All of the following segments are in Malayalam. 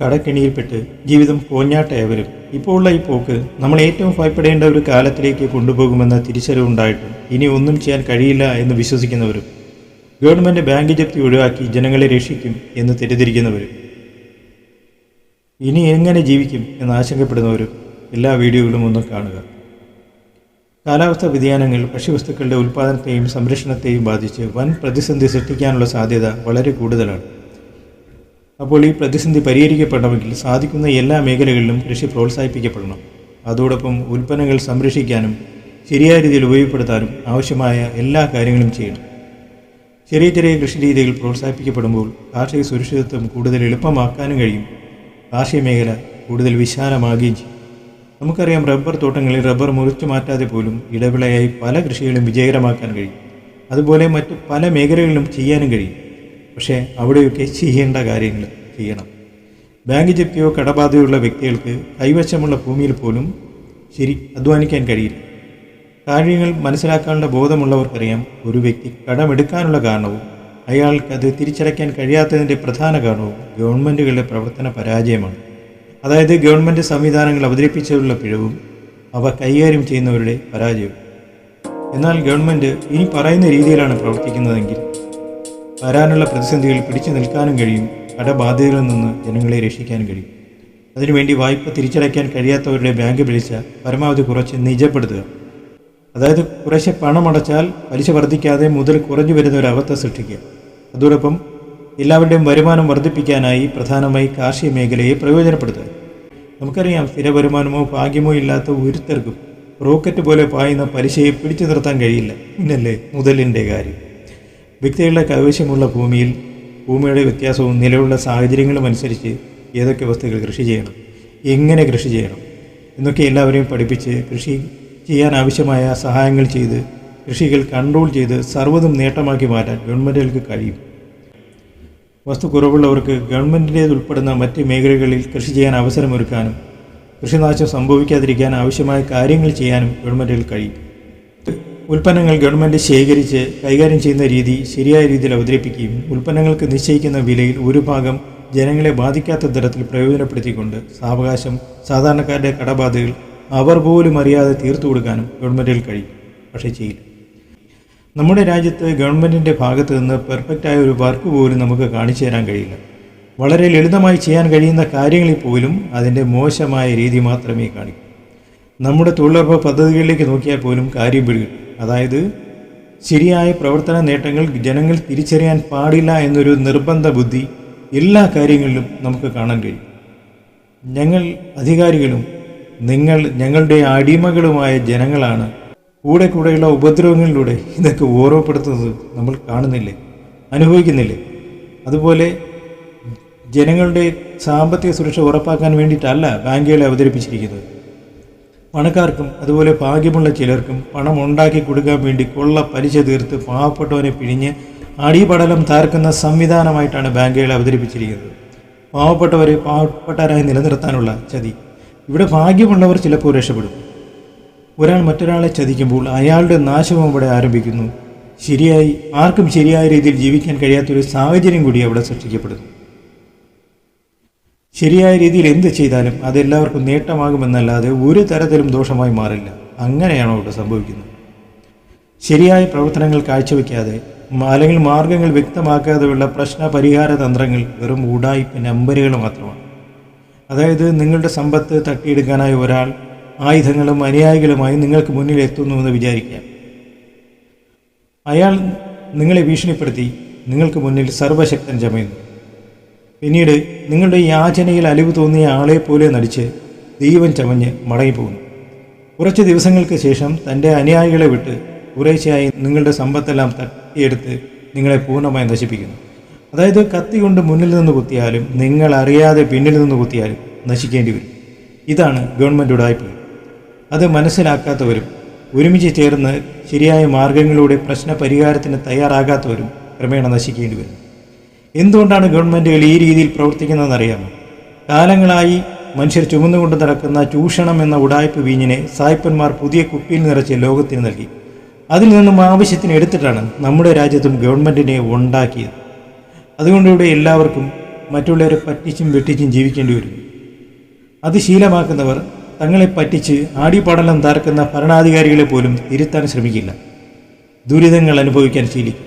കടക്കെണിയിൽപ്പെട്ട് ജീവിതം കോഞ്ഞാട്ടയവരും ഇപ്പോഴുള്ള ഈ പോക്ക് നമ്മൾ ഏറ്റവും ഭയപ്പെടേണ്ട ഒരു കാലത്തിലേക്ക് കൊണ്ടുപോകുമെന്ന തിരിച്ചറിവുണ്ടായിട്ടും ഇനി ഒന്നും ചെയ്യാൻ കഴിയില്ല എന്ന് വിശ്വസിക്കുന്നവരും ഗവൺമെന്റ് ബാങ്ക് ജപ്തി ഒഴിവാക്കി ജനങ്ങളെ രക്ഷിക്കും എന്ന് തെറ്റിദ്ധരിക്കുന്നവരും ഇനി എങ്ങനെ ജീവിക്കും എന്ന് ആശങ്കപ്പെടുന്നവരും എല്ലാ വീഡിയോകളും ഒന്ന് കാണുക. കാലാവസ്ഥാ വ്യതിയാനങ്ങൾ ഭക്ഷ്യവസ്തുക്കളുടെ ഉൽപ്പാദനത്തെയും സംരക്ഷണത്തെയും ബാധിച്ച് വൻ പ്രതിസന്ധി സൃഷ്ടിക്കാനുള്ള സാധ്യത വളരെ കൂടുതലാണ്. അപ്പോൾ ഈ പ്രതിസന്ധി പരിഹരിക്കപ്പെടണമെങ്കിൽ സാധിക്കുന്ന എല്ലാ മേഖലകളിലും കൃഷി പ്രോത്സാഹിപ്പിക്കപ്പെടണം. അതോടൊപ്പം ഉൽപ്പന്നങ്ങൾ സംരക്ഷിക്കാനും ശരിയായ രീതിയിൽ ഉപയോഗപ്പെടുത്താനും ആവശ്യമായ എല്ലാ കാര്യങ്ങളും ചെയ്യണം. ചെറിയ ചെറിയ കൃഷി രീതികൾ പ്രോത്സാഹിപ്പിക്കപ്പെടുമ്പോൾ കാർഷിക സുരക്ഷിതത്വം കൂടുതൽ എളുപ്പമാക്കാനും കഴിയും. കാർഷിക മേഖല കൂടുതൽ വിശാലമാകുകയും ചെയ്യും. നമുക്കറിയാം റബ്ബർ തോട്ടങ്ങളിൽ റബ്ബർ മുറിച്ചു മാറ്റാതെ പോലും ഇടവിളയായി പല കൃഷികളും വിജയകരമാക്കാൻ കഴിയും. അതുപോലെ മറ്റ് പല മേഖലകളിലും ചെയ്യാനും കഴിയും. പക്ഷേ അവിടെയൊക്കെ ചെയ്യേണ്ട കാര്യങ്ങൾ ചെയ്യണം. ബാങ്ക് ജപ്തിയോ കടബാധയുള്ള വ്യക്തികൾക്ക് കൈവശമുള്ള ഭൂമിയിൽ പോലും ശരി അധ്വാനിക്കാൻ കഴിയില്ല. കാര്യങ്ങൾ മനസ്സിലാക്കാനുള്ള ബോധമുള്ളവർക്കറിയാം ഒരു വ്യക്തി കടമെടുക്കാനുള്ള കാരണവും അയാൾക്ക് അത് തിരിച്ചടയ്ക്കാൻ കഴിയാത്തതിന്റെ പ്രധാന കാരണവും ഗവൺമെന്റുകളുടെ പ്രവർത്തന പരാജയമാണ്. അതായത് ഗവൺമെന്റ് സംവിധാനങ്ങൾ അവതരിപ്പിച്ചതിലുള്ള പിഴവും അവ കൈകാര്യം ചെയ്യുന്നവരുടെ പരാജയവും. എന്നാൽ ഗവൺമെന്റ് ഇനി പറയുന്ന രീതിയിലാണ് പ്രവർത്തിക്കുന്നതെങ്കിൽ വരാനുള്ള പ്രതിസന്ധികൾ പിടിച്ചു നിൽക്കാനും കഴിയും. കടബാധ്യതകളിൽ നിന്ന് ജനങ്ങളെ രക്ഷിക്കാനും കഴിയും. അതിനുവേണ്ടി വായ്പ തിരിച്ചടയ്ക്കാൻ കഴിയാത്തവരുടെ ബാങ്ക് പലിശ പരമാവധി കുറച്ച് നിജപ്പെടുത്തുക. അതായത് കുറേശ്ശെ പണം അടച്ചാൽ പലിശ വർദ്ധിക്കാതെ മുതൽ കുറഞ്ഞു വരുന്ന ഒരു അവസ്ഥ സൃഷ്ടിക്കുക. അതോടൊപ്പം എല്ലാവരുടെയും വരുമാനം വർദ്ധിപ്പിക്കാനായി പ്രധാനമായി കാർഷിക മേഖലയെ പ്രയോജനപ്പെടുത്തുക. നമുക്കറിയാം സ്ഥിര വരുമാനമോ ഭാഗ്യമോ ഇല്ലാത്ത ഒരുത്തർക്കും റോക്കറ്റ് പോലെ പായുന്ന പലിശയെ പിടിച്ചു നിർത്താൻ കഴിയില്ല. പിന്നല്ലേ മുതലിന്റെ കാര്യം. വ്യക്തികളുടെ കൈവശമുള്ള ഭൂമിയിൽ ഭൂമിയുടെ വ്യത്യാസവും നിലവിലുള്ള സാഹചര്യങ്ങളും അനുസരിച്ച് ഏതൊക്കെ വസ്തുക്കൾ കൃഷി ചെയ്യണം എങ്ങനെ കൃഷി ചെയ്യണം എന്നൊക്കെ എല്ലാവരെയും പഠിപ്പിച്ച് കൃഷി ചെയ്യാൻ ആവശ്യമായ സഹായങ്ങൾ ചെയ്ത് കൃഷികൾ കൺട്രോൾ ചെയ്ത് സർവതും നേട്ടമാക്കി മാറ്റാൻ ഗവൺമെന്റുകൾക്ക് കഴിയും. വസ്തു കുറവുള്ളവർക്ക് ഗവൺമെന്റിന്റേതുൾപ്പെടുന്ന മറ്റ് മേഖലകളിൽ കൃഷി ചെയ്യാൻ അവസരമൊരുക്കാനും കൃഷിനാശം സംഭവിക്കാതിരിക്കാൻ ആവശ്യമായ കാര്യങ്ങൾ ചെയ്യാനും ഗവൺമെന്റുകൾ കഴിയും. ഉൽപ്പന്നങ്ങൾ ഗവൺമെന്റ് ശേഖരിച്ച് കൈകാര്യം ചെയ്യുന്ന രീതി ശരിയായ രീതിയിൽ അവതരിപ്പിക്കുകയും ഉൽപ്പന്നങ്ങൾക്ക് നിശ്ചയിക്കുന്ന വിലയിൽ ഒരു ഭാഗം ജനങ്ങളെ ബാധിക്കാത്ത തരത്തിൽ പ്രയോജനപ്പെടുത്തിക്കൊണ്ട് സാവകാശം സാധാരണക്കാരുടെ കടബാധകൾ അവർ പോലും അറിയാതെ തീർത്തു കൊടുക്കാനും ഗവൺമെന്റിൽ കഴിയും. പക്ഷേ ചെയ്യില്ല. നമ്മുടെ രാജ്യത്ത് ഗവൺമെന്റിന്റെ ഭാഗത്ത് നിന്ന് പെർഫെക്റ്റായ ഒരു വർക്ക് പോലും നമുക്ക് കാണിച്ചു തരാൻ കഴിയില്ല. വളരെ ലളിതമായി ചെയ്യാൻ കഴിയുന്ന കാര്യങ്ങളിൽ പോലും അതിന്റെ മോശമായ രീതി മാത്രമേ കാണിക്കൂ. നമ്മുടെ തൊഴിലുറപ്പ് പദ്ധതികളിലേക്ക് നോക്കിയാൽ പോലും കാര്യം പിടികിട്ടും. അതായത് ശരിയായ പ്രവർത്തന നേട്ടങ്ങൾ ജനങ്ങൾ തിരിച്ചറിയാൻ പാടില്ല എന്നൊരു നിർബന്ധ ബുദ്ധി എല്ലാ കാര്യങ്ങളിലും നമുക്ക് കാണാൻ കഴിയും. ഞങ്ങൾ അധികാരികളും നിങ്ങൾ ഞങ്ങളുടെ അടിമകളുമായ ജനങ്ങളാണ്. കൂടെ കൂടെയുള്ള ഉപദ്രവങ്ങളിലൂടെ ഇതൊക്കെ ഓർമ്മപ്പെടുത്തുന്നത് നമ്മൾ കാണുന്നില്ലേ? അനുഭവിക്കുന്നില്ലേ? അതുപോലെ ജനങ്ങളുടെ സാമ്പത്തിക സുരക്ഷ ഉറപ്പാക്കാൻ വേണ്ടിയിട്ടല്ല ബാങ്കുകളെ അവതരിപ്പിച്ചിരിക്കുന്നത്. പണക്കാർക്കും അതുപോലെ ഭാഗ്യമുള്ള ചിലർക്കും പണം ഉണ്ടാക്കി കൊടുക്കാൻ വേണ്ടി കൊള്ള പലിശ തീർത്ത് പാവപ്പെട്ടവനെ പിഴിഞ്ഞ് അടിപടലം താർക്കുന്ന സംവിധാനമായിട്ടാണ് ബാങ്കുകളെ അവതരിപ്പിച്ചിരിക്കുന്നത്. പാവപ്പെട്ടവരെ പാവപ്പെട്ടവരായി നിലനിർത്താനുള്ള ചതി. ഇവിടെ ഭാഗ്യമുള്ളവർ ചിലപ്പോൾ രക്ഷപ്പെടും. ഒരാൾ മറ്റൊരാളെ ചതിക്കുമ്പോൾ അയാളുടെ നാശവും അവിടെ ആരംഭിക്കുന്നു. ശരിയായി ആർക്കും ശരിയായ രീതിയിൽ ജീവിക്കാൻ കഴിയാത്തൊരു സാഹചര്യം കൂടി അവിടെ സൃഷ്ടിക്കപ്പെടുന്നു. ശരിയായ രീതിയിൽ എന്ത് ചെയ്താലും അതെല്ലാവർക്കും നേട്ടമാകുമെന്നല്ലാതെ ഒരു തരത്തിലും ദോഷമായി മാറില്ല. അങ്ങനെയാണോ ഇവിടെ സംഭവിക്കുന്നത്? ശരിയായ പ്രവർത്തനങ്ങൾ കാഴ്ചവെക്കാതെ അല്ലെങ്കിൽ മാർഗങ്ങൾ വ്യക്തമാക്കാതെയുള്ള പ്രശ്ന പരിഹാര തന്ത്രങ്ങൾ വെറും ഉടായ്പ നമ്പരുകൾ മാത്രമാണ്. അതായത് നിങ്ങളുടെ സമ്പത്ത് തട്ടിയെടുക്കാനായി ഒരാൾ ആയുധങ്ങളും അനുയായികളുമായി നിങ്ങൾക്ക് മുന്നിൽ എത്തുന്നുവെന്ന് വിചാരിക്കാം. അയാൾ നിങ്ങളെ ഭീഷണിപ്പെടുത്തി നിങ്ങൾക്ക് മുന്നിൽ സർവശക്തൻ ചമയുന്നു. പിന്നീട് നിങ്ങളുടെ യാചനയിൽ അലിവ് തോന്നിയ ആളെ പോലെ നടിച്ച് ദൈവം ചമഞ്ഞ് മടങ്ങിപ്പോകുന്നു. കുറച്ച് ദിവസങ്ങൾക്ക് ശേഷം തന്റെ അനുയായികളെ വിട്ട് കുറേശ്ശയായി നിങ്ങളുടെ സമ്പത്തെല്ലാം തട്ടിയെടുത്ത് നിങ്ങളെ പൂർണമായി നശിപ്പിക്കുന്നു. അതായത് കത്തി കൊണ്ട് മുന്നിൽ നിന്ന് കുത്തിയാലും നിങ്ങൾ അറിയാതെ പിന്നിൽ നിന്ന് കുത്തിയാലും നശിക്കേണ്ടി വരും. ഇതാണ് ഗവൺമെന്റ് ഉടായ്പ അത് മനസ്സിലാക്കാത്തവരും ഒരുമിച്ച് ചേർന്ന് ശരിയായ മാർഗങ്ങളിലൂടെ പ്രശ്ന പരിഹാരത്തിന് തയ്യാറാകാത്തവരും ക്രമേണ നശിക്കേണ്ടി വരും എന്തുകൊണ്ടാണ് ഗവൺമെന്റുകൾ ഈ രീതിയിൽ പ്രവർത്തിക്കുന്നതെന്ന് അറിയാമോ കാലങ്ങളായി മനുഷ്യർ ചുമന്നുകൊണ്ട് നടക്കുന്ന ചൂഷണം എന്ന ഉടായ്പ വീഞ്ഞിനെ സായിപ്പന്മാർ പുതിയ കുപ്പിയിൽ നിറച്ച് ലോകത്തിന് നൽകി. അതിൽ നിന്നും ആവശ്യത്തിന് എടുത്തിട്ടാണ് നമ്മുടെ രാജ്യത്തും ഗവൺമെന്റിനെ ഉണ്ടാക്കിയത്. അതുകൊണ്ട് ഇവിടെ എല്ലാവർക്കും മറ്റുള്ളവരെ പറ്റിച്ചും വെട്ടിച്ചും ജീവിക്കേണ്ടി വരും. അത് ശീലമാക്കുന്നവർ തങ്ങളെ പറ്റിച്ച് ആടിപാടലം താർക്കുന്ന ഭരണാധികാരികളെ പോലും തിരുത്താൻ ശ്രമിക്കില്ല. ദുരിതങ്ങൾ അനുഭവിക്കാൻ ശീലിക്കും.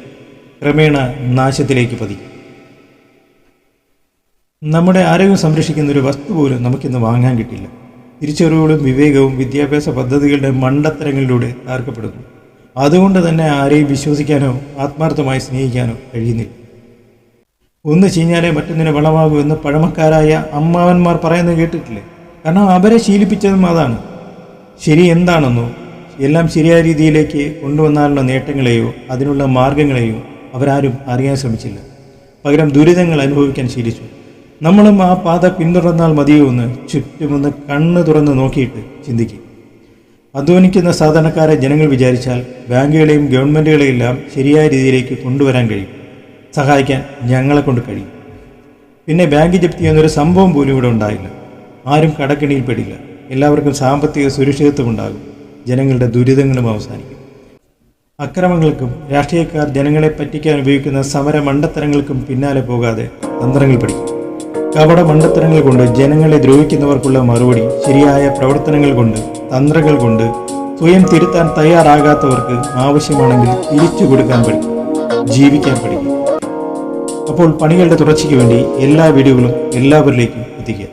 ക്രമേണ നാശത്തിലേക്ക് പതിക്കും. നമ്മുടെ ആരോഗ്യം സംരക്ഷിക്കുന്ന ഒരു വസ്തു പോലും നമുക്കിന്ന് വാങ്ങാൻ കിട്ടില്ല. തിരിച്ചറിവുകളും വിവേകവും വിദ്യാഭ്യാസ പദ്ധതികളുടെ മണ്ടത്തരങ്ങളിലൂടെ താർക്കപ്പെടുന്നു അതുകൊണ്ട് തന്നെ ആരെയും വിശ്വസിക്കാനോ ആത്മാർത്ഥമായി സ്നേഹിക്കാനോ കഴിയുന്നില്ല. ഒന്ന് ചീഞ്ഞാലേ മറ്റൊന്നിനെ വളമാകൂ എന്ന് പഴമക്കാരായ അമ്മാവന്മാർ പറയുന്നത് കേട്ടിട്ടില്ലേ? കാരണം അവരെ ശീലിപ്പിച്ചതും അതാണ്. ശരി എന്താണെന്നോ എല്ലാം ശരിയായ രീതിയിലേക്ക് കൊണ്ടുവന്നാലുള്ള നേട്ടങ്ങളെയോ അതിനുള്ള മാർഗങ്ങളെയോ അവരാരും അറിയാൻ ശ്രമിച്ചില്ല. പകരം ദുരിതങ്ങൾ അനുഭവിക്കാൻ ശീലിച്ചു. നമ്മളും ആ പാത പിന്തുടർന്നാൽ മതിയോ എന്ന് ചുറ്റുമൊന്ന് കണ്ണ് തുറന്ന് നോക്കിയിട്ട് ചിന്തിക്കും. അധ്വാനിക്കുന്ന സാധാരണക്കാരെ ജനങ്ങൾ വിചാരിച്ചാൽ ബാങ്കുകളെയും ഗവൺമെന്റുകളെയും എല്ലാം ശരിയായ രീതിയിലേക്ക് കൊണ്ടുവരാൻ കഴിയും. സഹായിക്കാൻ ഞങ്ങളെ കൊണ്ട് കഴിയും. പിന്നെ ബാങ്ക് ജപ്തി എന്നൊരു സംഭവം പോലും ഇവിടെ ഉണ്ടായില്ല. ആരും കടക്കിണിയിൽ പെടില്ല. എല്ലാവർക്കും സാമ്പത്തിക സുരക്ഷിതത്വം ഉണ്ടാകും. ജനങ്ങളുടെ ദുരിതങ്ങളും അവസാനിക്കും. അക്രമങ്ങൾക്കും രാഷ്ട്രീയക്കാർ ജനങ്ങളെ പറ്റിക്കാൻ ഉപയോഗിക്കുന്ന സമര മണ്ടത്തരങ്ങൾക്കും പിന്നാലെ പോകാതെ തന്ത്രങ്ങൾ പഠിക്കും. കപട മണ്ടത്തരങ്ങൾ കൊണ്ട് ജനങ്ങളെ ദ്രോഹിക്കുന്നവർക്കുള്ള മറുപടി ശരിയായ പ്രവർത്തനങ്ങൾ കൊണ്ട് തന്ത്രങ്ങൾ കൊണ്ട് സ്വയം തിരുത്താൻ തയ്യാറാകാത്തവർക്ക് ആവശ്യമാണെങ്കിൽ തിരിച്ചു കൊടുക്കാൻ പഠിക്കും ജീവിക്കാൻ പഠിക്കും. അപ്പോൾ പണികളുടെ തുടർച്ചയ്ക്ക് വേണ്ടി എല്ലാ വീഡിയോകളും എല്ലാവരിലേക്കും എത്തിക്കുക.